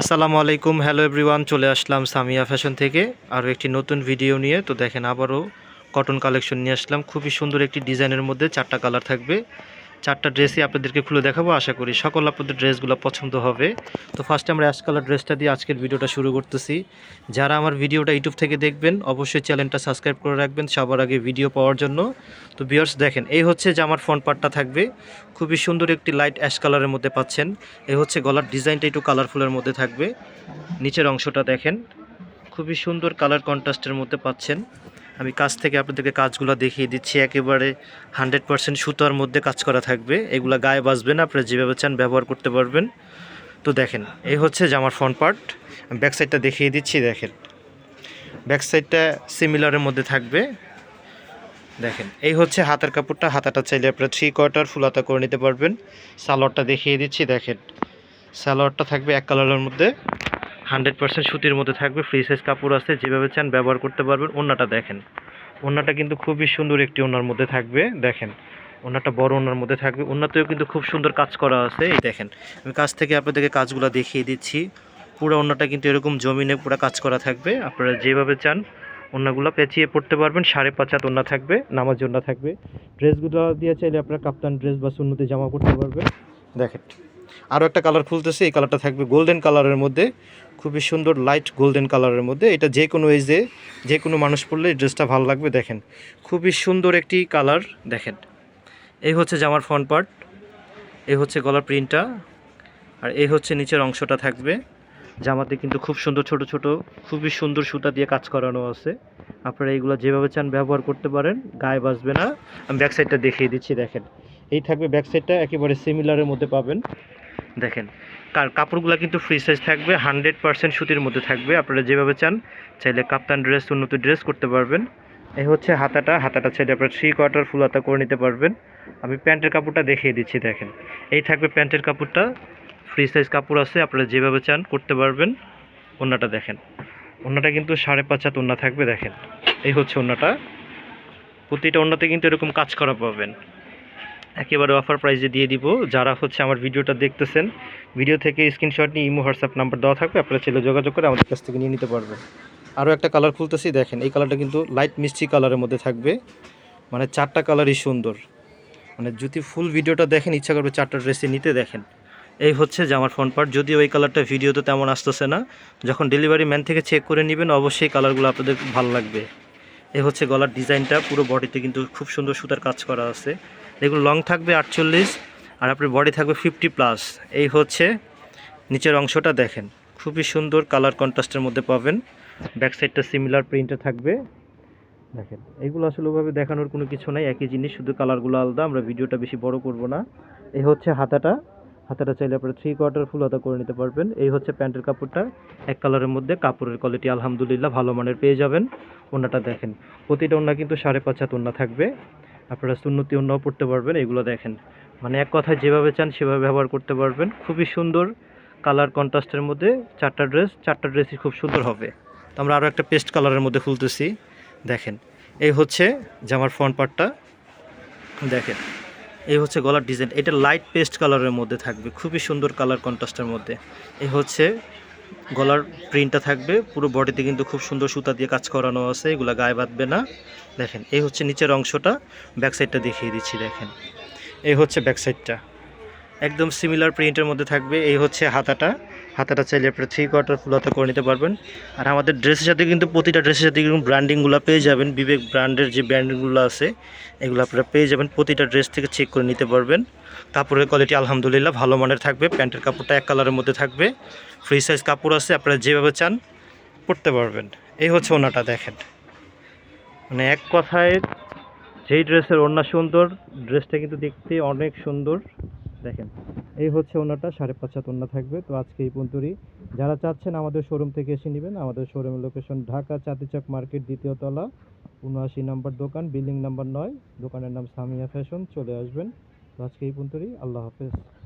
আসসালামু আলাইকুম hello everyone চলে আসলাম সামিয়া ফ্যাশন থেকে। আরও একটি নতুন ভিডিও নিয়ে। তো দেখেন, আবারও কটন কালেকশন নিয়ে আসলাম। খুবই সুন্দর একটি ডিজাইনের মধ্যে চারটা কালার থাকবে। চারটা ড্রেসই আপনাদেরকে খুলে দেখাবো, আশা করি সকল আপনাদের ড্রেসগুলো পছন্দ হবে। তো ফার্স্টে আমরা অ্যাশ কালার ড্রেসটা দিয়ে আজকের ভিডিওটা শুরু করতেছি। যারা আমার ভিডিওটা ইউটিউব থেকে দেখবেন, অবশ্যই চ্যানেলটা সাবস্ক্রাইব করে রাখবেন সবার আগে ভিডিও পাওয়ার জন্য। তো বিয়ার্স দেখেন, এই হচ্ছে যে আমার ফ্রন্ট পার্টটা থাকবে। খুবই সুন্দর একটি লাইট অ্যাশ কালারের মধ্যে পাচ্ছেন। এই হচ্ছে গলার ডিজাইনটা একটু কালারফুলের মধ্যে থাকবে। নিচের অংশটা দেখেন, খুবই সুন্দর কালার কন্ট্রাস্টের মধ্যে পাচ্ছেন। আমি কাজ থেকে আপনাদেরকে কাজগুলো দেখিয়ে দিচ্ছি। একেবারে হান্ড্রেড পারসেন্ট সুতার মধ্যে কাজ করা থাকবে। এগুলো গায়ে বাসবে না আপনারা যেভাবে চান ব্যবহার করতে পারবেন। তো দেখেন, এই হচ্ছে জামার ফ্রন্ট পার্ট আমি ব্যাক সাইডটা দেখিয়ে দিচ্ছি, দেখেন। ব্যাক সাইডটা সিমিলারের মধ্যে থাকবে। দেখেন, এই হচ্ছে হাতের কাপড়টা। হাতাটা চাইলে আপনারা থ্রি কোয়ার্টার ফুল হাতা করে নিতে পারবেন। সালোয়ারটা দেখিয়ে দিচ্ছি, দেখেন। সালোয়ারটা থাকবে এক কালারের মধ্যে। হান্ড্রেড পার্সেন্ট সুতির মধ্যে থাকবে ফ্রি সাইজ কাপড় আছে, যেভাবে চান ব্যবহার করতে পারবেন। ওনাটা দেখেন। ওনাটা কিন্তু খুবই সুন্দর একটি ওনার মধ্যে থাকবে, দেখেন। ওনাটা বড় ওনার মধ্যে থাকবে। ওনাতেও কিন্তু খুব সুন্দর কাজ করা আছে, এই দেখেন। আমি কাছ থেকে আপনাদেরকে কাজগুলো দেখিয়ে দিচ্ছি। পুরো ওনাটা কিন্তু এরকম জমিনে পুরো কাজ করা থাকবে। আপনারা যেভাবে চান ওনাগুলো পেঁচিয়ে পড়তে পারবেন। সাড়ে পাঁচ হাত ওনা থাকবে, নামাজ ওনা থাকবে। ড্রেসগুলো দিয়ে চাইলে আপনারা কাপ্তান ড্রেস বা সুন্নতি জামা করতে পারবেন। দেখেন। আরও একটা কালার খুলতেছে, এই কালারটা থাকবে গোল্ডেন কালারের মধ্যে, খুবই সুন্দর লাইট গোল্ডেন কালারের মধ্যে। এটা যে কোনো এজে যে কোনো মানুষ পরলে এই ড্রেসটা ভালো লাগবে, দেখেন। খুবই সুন্দর একটি কালার দেখেন। এই হচ্ছে জামার ফ্রন্ট পার্ট এই হচ্ছে গলার প্রিন্টটা আর এই হচ্ছে নিচের অংশটা থাকবে। জামাতে কিন্তু খুব সুন্দর ছোট ছোট, খুবই সুন্দর সুতা দিয়ে কাজ করানো আছে। আপনারা এইগুলো যেভাবে চান ব্যবহার করতে পারেন, গায়ে বাসবে না। আমি ব্যাক সাইডটা দেখিয়ে দিচ্ছি, দেখেন। এই থাকবে ব্যাক সাইডটা একেবারে সিমিলারের মধ্যে পাবেন। দেখেন। কার কাপড়গুলো কিন্তু ফ্রি সাইজ থাকবে হান্ড্রেড পার্সেন্ট সুতির মধ্যে থাকবে। আপনারা যেভাবে চান, চাইলে কাপ্তান ড্রেস উন্নত ড্রেস করতে পারবেন। এই হচ্ছে হাতাটা। হাতাটা চাইলে আপনারা থ্রি কোয়ার্টার ফুল হাতা করে নিতে পারবেন। আমি প্যান্টের কাপড়টা দেখিয়ে দিচ্ছি, দেখেন। এই থাকবে প্যান্টের কাপড়টা। ফ্রি সাইজ কাপড় আছে, আপনারা যেভাবে চান করতে পারবেন। ওন্নাটা দেখেন। ওন্নাটা কিন্তু সাড়ে পাঁচ হাত থাকবে, দেখেন। এই হচ্ছে ওন্নাটা। প্রতিটা ওন্নাতে কিন্তু এরকম কাজ করা পাবেন। একেবারে অফার প্রাইসে দিয়ে দিব। যারা হচ্ছে আমার ভিডিওটা দেখতেছেন ভিডিও থেকে স্ক্রিনশট নিয়ে ইমো হোয়াটসঅ্যাপ নাম্বার দেওয়া থাকবে, আপনারা ছেলে যোগাযোগ করে আমাদের কাছ থেকে নিয়ে নিতে পারবেন। আরও একটা কালার খুলতেছি, দেখেন, এই কালারটা কিন্তু লাইট মিষ্টি কালারের মধ্যে থাকবে। মানে চারটা কালারই সুন্দর। মানে যদি ফুল ভিডিওটা দেখেন, ইচ্ছা করবে চারটা ড্রেসে নিতে দেখেন। এই হচ্ছে জামার ফ্রন্ট পার্ট যদিও এই কালারটা ভিডিওতে তেমন আসতেছে না, যখন ডেলিভারি ম্যান থেকে চেক করে নেবেন, অবশ্যই কালারগুলো আপনাদের ভালো লাগবে। এই হচ্ছে গলার ডিজাইনটা পুরো বডিতে কিন্তু খুব সুন্দর সুতার কাজ করা আছে। এগুলো লং থাকবে আটচল্লিশ আর আপনার বডি থাকবে ফিফটি প্লাস এই হচ্ছে নিচের অংশটা দেখেন। খুবই সুন্দর কালার কন্ট্রাস্টের মধ্যে পাবেন। ব্যাক সাইডটা সিমিলার প্রিন্টে থাকবে। দেখেন, এগুলো আসলে ওভাবে দেখানোর কোনো কিছু নাই, একই জিনিস, শুধু কালারগুলো আলাদা। আমরা ভিডিওটা বেশি বড় করব না। এই হচ্ছে হাতাটা। হাতাটা চাইলে আপনারা থ্রি কোয়ার্টার ফুল হাতা করে নিতে পারবেন। এই হচ্ছে প্যান্টের কাপড়টা। এক কালারের মধ্যে কাপড়ের কোয়ালিটি আলহামদুলিল্লাহ ভালো মানের পেয়ে যাবেন। ওনাটা দেখেন। প্রতিটা ওনা কিন্তু সাড়ে পাঁচ হাত ওনা থাকবে। আপনারা সুন্নতি ওনাও পড়তে পারবেন, এগুলো দেখেন। মানে এক কথায় যেভাবে চান সেভাবে ব্যবহার করতে পারবেন। খুবই সুন্দর কালার কন্ট্রাস্টের মধ্যে চারটা ড্রেস চারটা ড্রেসই খুব সুন্দর হবে। তো আমরা আরও একটা পেস্ট কালারের মধ্যে খুলতেছি। দেখেন, এই হচ্ছে জামার ফ্রন্ট পার্টটা দেখেন, এই হচ্ছে গলার ডিজাইন এটা লাইট পেস্ট কালারের মধ্যে থাকবে, খুবই সুন্দর কালার কন্ট্রাস্টের মধ্যে। এই হচ্ছে গলার প্রিন্টটা থাকবে। পুরো বডিতে কিন্তু খুব সুন্দর সুতা দিয়ে কাজ করানো আছে, এগুলো গায়ে বাঁধবে না। দেখেন, এই হচ্ছে নিচের অংশটা ব্যাক সাইডটা দেখিয়ে দিচ্ছি, দেখেন। এই হচ্ছে ব্যাক সাইডটা একদম সিমিলার প্রিন্টের মধ্যে থাকবে। এই হচ্ছে হাতাটা। হাতাটা চাইলে আপনারা থ্রি কোয়ার্টার ফুল হাতা করে নিতে পারবেন। আর আমাদের ড্রেসের সাথে কিন্তু প্রতিটা ড্রেসের সাথে কিন্তু ব্র্যান্ডিংগুলো পেয়ে যাবেন। বিবেক ব্র্যান্ডের যে ব্র্যান্ডিংগুলো আছে, এগুলো আপনারা পেয়ে যাবেন। প্রতিটা ড্রেস থেকে চেক করে নিতে পারবেন। কাপড়ের কোয়ালিটি আলহামদুলিল্লাহ ভালো মানের থাকবে। প্যান্টের কাপড়টা এক কালারের মধ্যে থাকবে। ফ্রি সাইজ কাপড় আছে, আপনারা যেভাবে চান পরতে পারবেন। এই হচ্ছে ওনাটা, দেখেন। মানে এক কথায় যেই ড্রেসের ওড়না সুন্দর, ড্রেসটা কিন্তু দেখতে অনেক সুন্দর। দেখেন, এই হচ্ছে ওনাটা সাড়ে পাঁচ হাত ওনা থাকবে। তো আজকে এই পর্যন্তই। যারা চাচ্ছেন আমাদের শোরুম থেকে এসে নেবেন, আমাদের শোরুমের লোকেশন ঢাকা চাঁদিচক মার্কেট দ্বিতীয় তলা, উনআশি নাম্বার দোকান বিল্ডিং নাম্বার নয়, দোকানের নাম সামিয়া ফ্যাশন চলে আসবেন। তো আজকে এই পর্যন্তই, আল্লাহ হাফেজ।